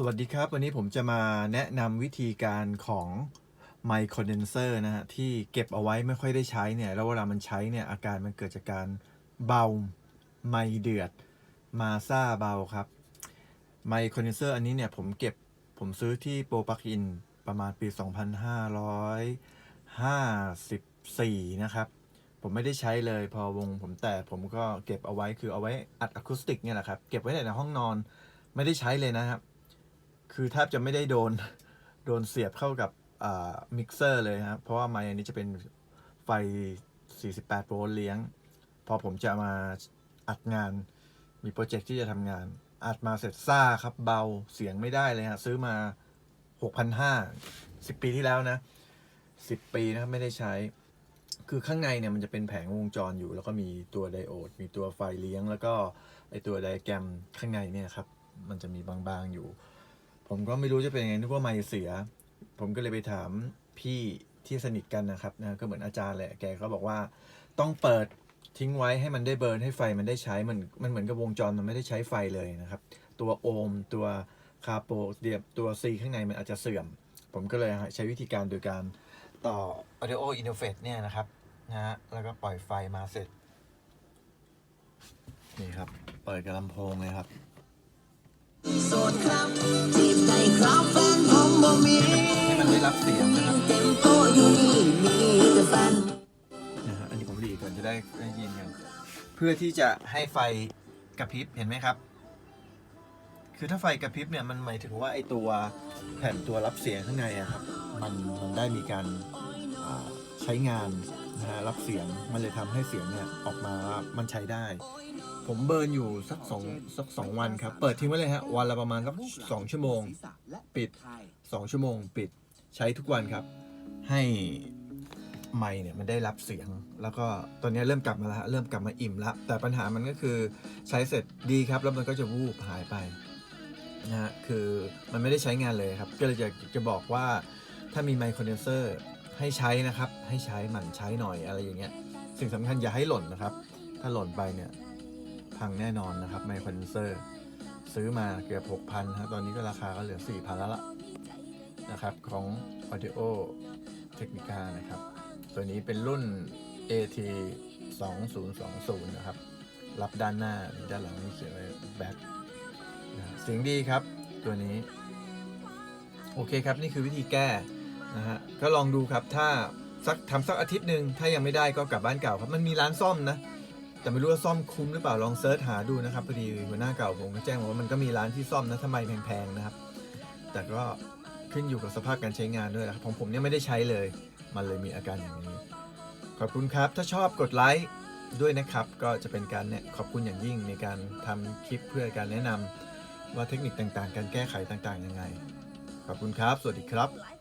สวัสดีครับ วันนี้ผมจะมาแนะนำวิธีการของไมโครเดนเซอร์นะฮะ ที่เก็บเอาไว้ไม่ค่อยได้ใช้เนี่ย แล้วเวลามันใช้เนี่ย อาการมันเกิดจากการเบา ไมเดือด มาซาเบาครับไมโครเดนเซอร์อันนี้เนี่ย ผมเก็บผมซื้อที่โปรปักอินประมาณปี 2554 นะครับ ผมไม่ได้ใช้เลยพอวงผมแตกผมก็เก็บเอาไว้คือเอาไว้อัดอะคูสติกเนี่ยแหละครับ เก็บไว้ในห้องนอนไม่ได้ใช้เลยนะครับ คือแทบจะไม่ได้โดนโดนเสียบเข้ากับอ่ามิกเซอร์เลยครับเพราะว่าไมค์อันนี้จะเป็นไฟ 48 โวลต์เลี้ยง พอผมจะมาอัดงานมีโปรเจกต์ที่จะทำงาน อัดมาเสร็จซ่าครับเบาเสียงไม่ได้เลยฮะซื้อมา 6,500 10 ปีที่แล้วนะ 10 ปีนะครับไม่ได้ใช้ คือข้างในเนี่ยมันจะเป็นแผงวงจรอยู่ แล้วก็มีตัวไดโอด มีตัวไฟเลี้ยง แล้วก็ไอตัวไดแกรมข้างในเนี่ยครับ มันจะมีบางๆอยู่ ผมก็ไม่รู้จะเป็นยังไงนึกว่าไม่เสีย ผมก็เลยไปถามพี่ที่สนิทกันนะครับนะก็เหมือนอาจารย์แหละแกก็บอกว่าต้องเปิดทิ้งไว้ให้มันได้เบิร์นให้ไฟมันได้ใช้มันมันเหมือนกับวงจรมันไม่ได้ใช้ไฟเลยนะครับ ตัวโอห์มตัวคาโปเดียบตัว C ข้างในมันอาจจะเสื่อม ผมก็เลยใช้วิธีการโดยการต่อ audio interface เนี่ยนะครับนะฮะแล้วก็ปล่อยไฟมาเสร็จ นี่ครับ เปิดกับลำโพงเลยครับ โสดครับจีบได้ครับแฟนผมบ่มีให้มันได้รับเสียงนะครับเต็มโตอยู่นี่มีแต่แฟนนะฮะอันนี้ผมรีก่อนจะได้ได้ยินกันเพื่อที่จะให้ไฟกระพริบเห็นไหมครับ คือถ้าไฟกระพริบเนี่ยมันหมายถึงว่าไอตัวแผ่นตัวรับเสียงข้างในอะครับ มันมันได้มีการใช้งาน นะฮะรับเสียงมันเลยทำให้เสียงเนี่ยออกมามันใช้ได้ ผมเบิร์นอยู่สักสองสักสองวันครับ เปิดทิ้งไว้เลยฮะวันละประมาณสักสองชั่วโมง ปิด สองชั่วโมงปิดใช้ทุกวันครับ ให้ไมค์เนี่ยมันได้รับเสียง แล้วก็ตอนนี้เริ่มกลับมาแล้วฮะเริ่มกลับมาอิ่มแล้ว แต่ปัญหามันก็คือใช้เสร็จดีครับ แล้วมันก็จะวูบหายไปนะฮะคือมันไม่ได้ใช้งานเลยครับ ก็เลยจะจะบอกว่าถ้ามีไมค์คอนเดนเซอร์ ให้ใช้นะครับ ให้ใช้หมั่นใช้หน่อยอะไรอย่างเงี้ย สิ่งสำคัญอย่าให้หล่นนะครับ ถ้าหล่นไปเนี่ยพังแน่นอนนะครับไมค์คอนเดนเซอร์ ซื้อมาเกือบ6,000ครับตอนนี้ก็ราคาก็เหลือ 4,000 แล้วล่ะนะครับของ Audio Technica นะครับ ตัวนี้เป็นรุ่น AT 2020นะครับ รับด้านหน้าด้านหลังนี่เขียนไว้ back นะฮะเสียงดีครับ ตัวนี้ โอเคครับ นี่คือวิธีแก้ นะฮะก็ลองดูครับถ้าสักทำสักอาทิตย์หนึ่งถ้ายังไม่ได้ก็กลับบ้านเก่าครับมันมีร้านซ่อมนะแต่ไม่รู้ว่าซ่อมคุ้มหรือเปล่าลองเซิร์ชหาดูนะครับพอดีหัวหน้าเก่าผมก็แจ้งว่ามันก็มีร้านที่ซ่อมนะทำไมแพงๆนะครับ แต่ก็ขึ้นอยู่กับสภาพการใช้งานด้วยนะครับของผมเนี่ยไม่ได้ใช้เลย มันเลยมีอาการอย่างนี้ ขอบคุณครับถ้าชอบกดไลค์ด้วยนะครับ ก็จะเป็นการเนี่ยขอบคุณอย่างยิ่งในการทำคลิปเพื่อการแนะนำว่าเทคนิคต่างๆ การแก้ไขต่างๆยังไง ขอบคุณครับ สวัสดีครับ